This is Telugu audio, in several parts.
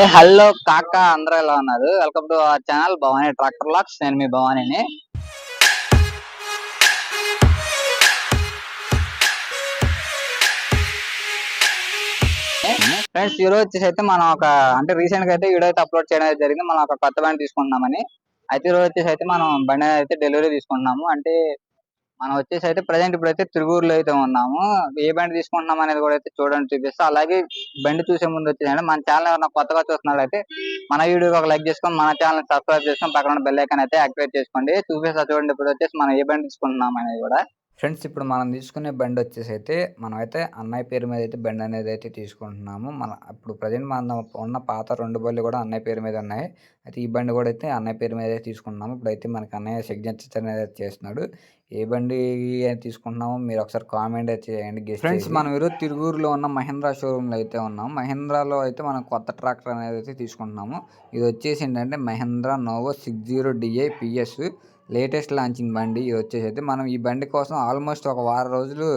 ఏ హలో కాక అందరూ ఎలా ఉన్నారు? Welcome to our channel Bhavani tractor lakhs నేను మీ భవానీని. ఫ్రెండ్స్ ఈరోజు వచ్చేసి అయితే మనం ఒక అంటే రీసెంట్గా అయితే వీడియో అయితే అప్లోడ్ చేయడం జరిగింది. మనం ఒక కొత్త బండి తీసుకుంటున్నామని అయితే ఈ రోజు వచ్చేసి అయితే మనం బండి అయితే డెలివరీ తీసుకుంటున్నాము. అంటే మనం వచ్చేసి అయితే ప్రజెంట్ ఇప్పుడు అయితే తిరుగురులో అయితే ఉన్నాము. ఏ బండి తీసుకుంటున్నాం అనేది కూడా అయితే చూడండి చూపిస్తా. అలాగే బండి చూసే ముందు వచ్చేసి మన ఛానల్ ఎవరైనా కొత్తగా చూస్తున్నట్లయితే మన వీడియోకి ఒక లైక్ చేసుకొని మన ఛానల్ సబ్స్క్రైబ్ చేసుకొని పక్కన బెల్ ఐకాన్ అయితే యాక్టివేట్ చేసుకోండి. చూపిస్తా చూడండి ఇప్పుడు వచ్చేసి మనం ఏ బండి తీసుకుంటున్నాం అనేది కూడా. ఫ్రెండ్స్ ఇప్పుడు మనం తీసుకునే బండి వచ్చేసి అయితే మనం అయితే అన్నయ్య పేరు మీద అయితే బండి అనేది అయితే తీసుకుంటున్నాము. మన ఇప్పుడు ప్రజెంట్ మన ఉన్న పాత రెండు బళ్ళు కూడా అన్నయ్య పేరు మీద ఉన్నాయి. అయితే ఈ బండి కూడా అయితే అన్నయ్య పేరు మీద అయితే తీసుకుంటున్నాము. ఇప్పుడైతే మనకి అన్నయ్య సిగ్నేచర్ అనేది అయితే చేస్తున్నాడు. ఏ బండి తీసుకుంటున్నామో మీరు ఒకసారి కామెంట్ అయితే చేయండి ఫ్రెండ్స్ మనం ఈరోజు తిరుగురులో ఉన్న మహేంద్ర షోరూంలో అయితే ఉన్నాం. మహేంద్రాలో అయితే మనం కొత్త ట్రాక్టర్ అనేది అయితే తీసుకుంటున్నాము. ఇది వచ్చేసి ఏంటంటే Mahindra Novo six zero DI PS latest launching బండి. ఇది వచ్చేసి అయితే మనం ఈ బండి కోసం ఆల్మోస్ట్ ఒక వారం రోజులు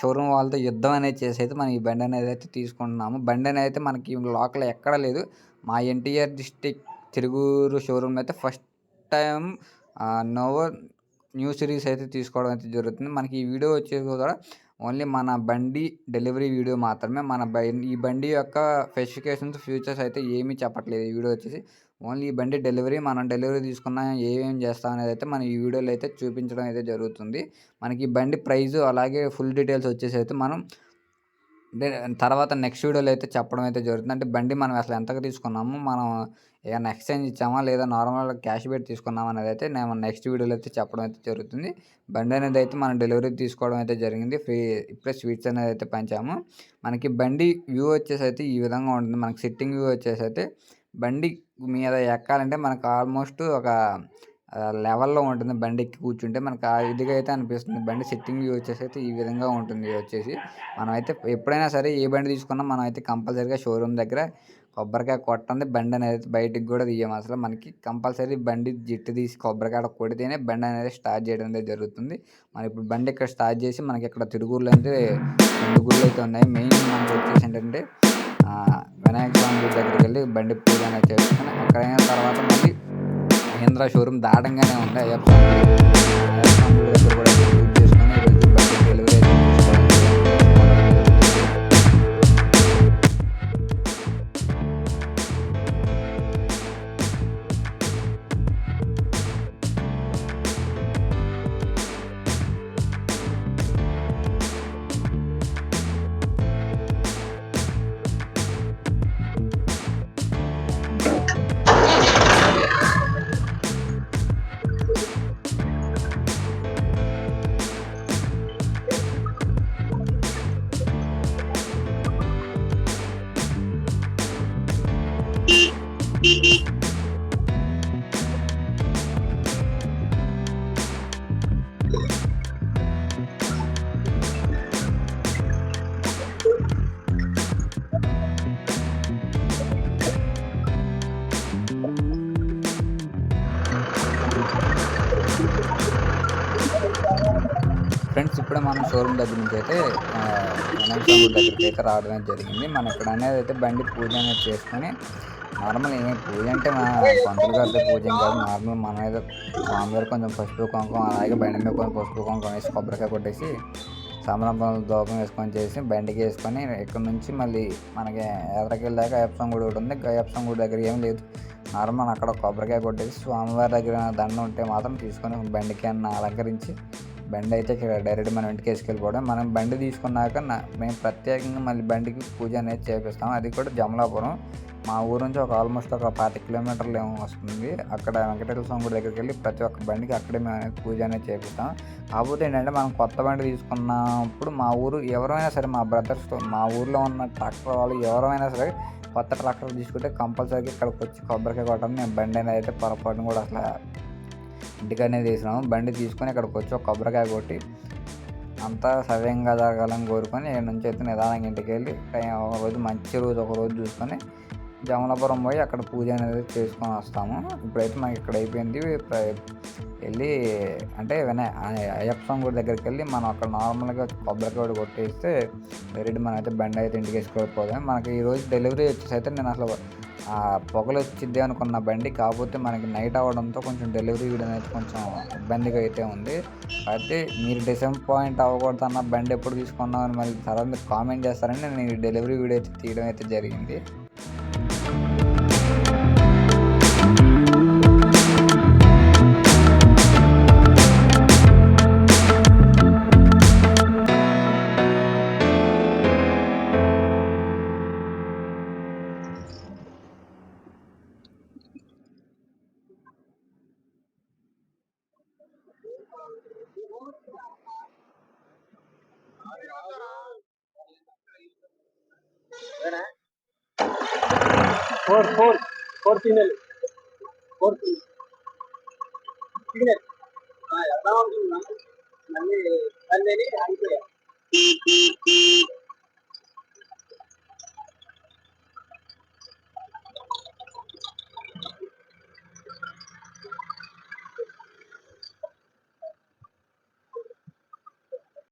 షోరూమ్ వాళ్ళతో యుద్ధం అనేది చేసి అయితే మనం ఈ బండి అనేది అయితే తీసుకుంటున్నాము. బండి అనేది అయితే మనకి లోకల్ ఎక్కడ లేదు. మా ఎన్టీఆర్ డిస్టిక్ తిరుగురు షోరూమ్ అయితే first time Novo new series అయితే తీసుకోవడం అయితే జరుగుతుంది. మనకి ఈ వీడియో వచ్చే కూడా ఓన్లీ మన బండి డెలివరీ వీడియో మాత్రమే. మన ఈ బండి యొక్క స్పెసిఫికేషన్స్ ఫ్యూచర్స్ అయితే ఏమీ చెప్పట్లేదు ఈ వీడియో వచ్చేసి. ఓన్లీ ఈ బండి డెలివరీ మనం డెలివరీ తీసుకున్న ఏమేమి చేస్తాం అనేది అయితే మనం ఈ వీడియోలో అయితే చూపించడం అయితే జరుగుతుంది. మనకి ఈ బండి ప్రైజు అలాగే ఫుల్ డీటెయిల్స్ వచ్చేసి అయితే మనం తర్వాత నెక్స్ట్ వీడియోలో అయితే చెప్పడం అయితే జరుగుతుంది. అంటే బండి మనం అసలు ఎంతకు తీసుకున్నాము మనం ఏమైనా ఎక్స్చేంజ్ ఇచ్చామా లేదా నార్మల్ క్యాష్ పెట్టి తీసుకున్నామా అనేది అయితే నేను నెక్స్ట్ వీడియోలో అయితే చెప్పడం అయితే జరుగుతుంది. బండి అనేది అయితే మనం డెలివరీ తీసుకోవడం అయితే జరిగింది. ఫ్రీ ఇప్పుడే స్వీట్స్ అనేది అయితే పంచాము. మనకి బండి వ్యూ వచ్చేసి అయితే ఈ విధంగా ఉంటుంది. మనకి సిట్టింగ్ వ్యూ వచ్చేసి అయితే బండి మీద ఎక్కాలంటే మనకు ఆల్మోస్ట్ ఒక లెవెల్లో ఉంటుంది బండి ఎక్కి కూర్చుంటే మనకు ఆ ఇదిగా అయితే అనిపిస్తుంది. బండి సెట్టింగ్ వచ్చేసి అయితే ఈ విధంగా ఉంటుంది వచ్చేసి. మనమైతే ఎప్పుడైనా సరే ఏ బండి తీసుకున్నా మనం అయితే కంపల్సరీగా షోరూమ్ దగ్గర కొబ్బరికాయ కొట్టండి బండి అనేది బయటికి కూడా తీయం అసలు మనకి కంపల్సరీ బండి జిట్టు తీసి కొబ్బరికాయ కొడితేనే బండి అనేది స్టార్ట్ చేయడం అనేది జరుగుతుంది. మనం ఇప్పుడు బండి ఇక్కడ స్టార్ట్ చేసి మనకి ఇక్కడ తిరుగుళ్ళు అయితే రెండు గుళ్ళు అయితే ఉన్నాయి. మెయిన్ మనకి వచ్చేసి ఏంటంటే వినాయక స్వామి దగ్గరికి వెళ్ళి బండి పూజ అనేది చేసుకుని అక్కడైన తర్వాత మళ్ళీ మహేంద్ర షోరూమ్ దాటంగానే ఉంది అయ్యప్ప ఫ్రెండ్స్ ఇప్పుడే మనం షోరూమ్ దగ్గర నుంచి అయితే ఆ, దగ్గరికి అయితే రావడం జరిగింది. మనం ఇక్కడ అనేది అయితే బండి పూజ అనేది చేసుకొని నార్మల్ ఏం పూజ అంటే మన పంతులు గారితో పూజ కాదు. నార్మల్ మన ఏదో స్వామివారు కొంచెం పసుపు కుంకుమ అలాగే బండి మీద కొంచెం పసుపు కుంకుమ వేసి కొబ్బరికాయ కొట్టేసి సమరంపం దూపం వేసుకొని చేసి బండికి వేసుకొని ఇక్కడ నుంచి మళ్ళీ మనకి ఎదరకెళ్ళాక దాకా గుడి ఒకటి ఉంది. అయ్యప్ప గుడి దగ్గర ఏం లేదు. నార్మల్ అక్కడ కొబ్బరికాయ కొట్టేసి స్వామివారి దగ్గర దండం ఉంటే మాత్రం తీసుకొని బండికి అన్న అలంకరించి బండి అయితే ఇక్కడ డైరెక్ట్ మనం ఇంటికి వేసుకెళ్ళిపోవడం. మనం బండి తీసుకున్నాక మేము ప్రత్యేకంగా మళ్ళీ బండికి పూజ అనేది చేపిస్తాం. అది కూడా జమలాపురం. మా ఊరు నుంచి ఒక ఆల్మోస్ట్ ఒక పాతి కిలోమీటర్లు ఏమో వస్తుంది. అక్కడ వెంకటేశ్వర స్వామి గుడి దగ్గరికి వెళ్ళి ప్రతి ఒక్క బండికి అక్కడే మేము అనేది పూజ అనేది చేపిస్తాం. కాకపోతే ఏంటంటే మనం కొత్త బండి తీసుకున్నప్పుడు మా ఊరు ఎవరైనా సరే మా బ్రదర్స్ మా ఊర్లో ఉన్న ట్రాక్టర్ వాళ్ళు ఎవరైనా సరే కొత్త ట్రాక్టర్ తీసుకుంటే కంపల్సరీగా ఇక్కడికి వచ్చి కొబ్బరికాయ కొట్టడం మేము బండి అనేది అయితే పొరపాటును కూడా అసలు ఇంటికనే తీసినాము. బండి తీసుకొని ఇక్కడికి వచ్చి ఒక కొబ్బరికాయ కొట్టి అంతా సవ్యంగా జరగాలని కోరుకొని ఇక్కడ నుంచి అయితే నిదానంగా ఇంటికి వెళ్ళి ఒక రోజు మంచి రోజు ఒక రోజు చూసుకొని జమలాపురం పోయి అక్కడ పూజ అనేది చేసుకొని వస్తాము. ఇప్పుడైతే మాకు ఇక్కడ అయిపోయింది. వెళ్ళి అంటే వినయ అయ్యప్ప స్వామి గుడి దగ్గరికి వెళ్ళి మనం అక్కడ నార్మల్గా కొబ్బరికాయ కొట్టేస్తే డైరెక్ట్ మనం అయితే బండి అయితే ఇంటికి వేసుకోకపోతే మనకి ఈరోజు డెలివరీ వచ్చేసి అయితే నేను అసలు పొగలు వచ్చిద్ది అనుకున్న బండి కాకపోతే మనకి నైట్ అవ్వడంతో కొంచెం డెలివరీ ఇవ్వడం అనేది కొంచెం ఇబ్బందిగా అయితే ఉంది. అయితే మీరు డిసప్పాయింట్ అవ్వకూడదు అన్న బండి ఎప్పుడు తీసుకున్నామని మరి తర్వాత మీరు కామెంట్ చేస్తారని నేను డెలివరీ వీడియో అయితే తీయడం అయితే జరిగింది. Four four four signal four signal ఎలా ఉంటుంది మళ్ళీ మళ్ళీ ఆగిపోయా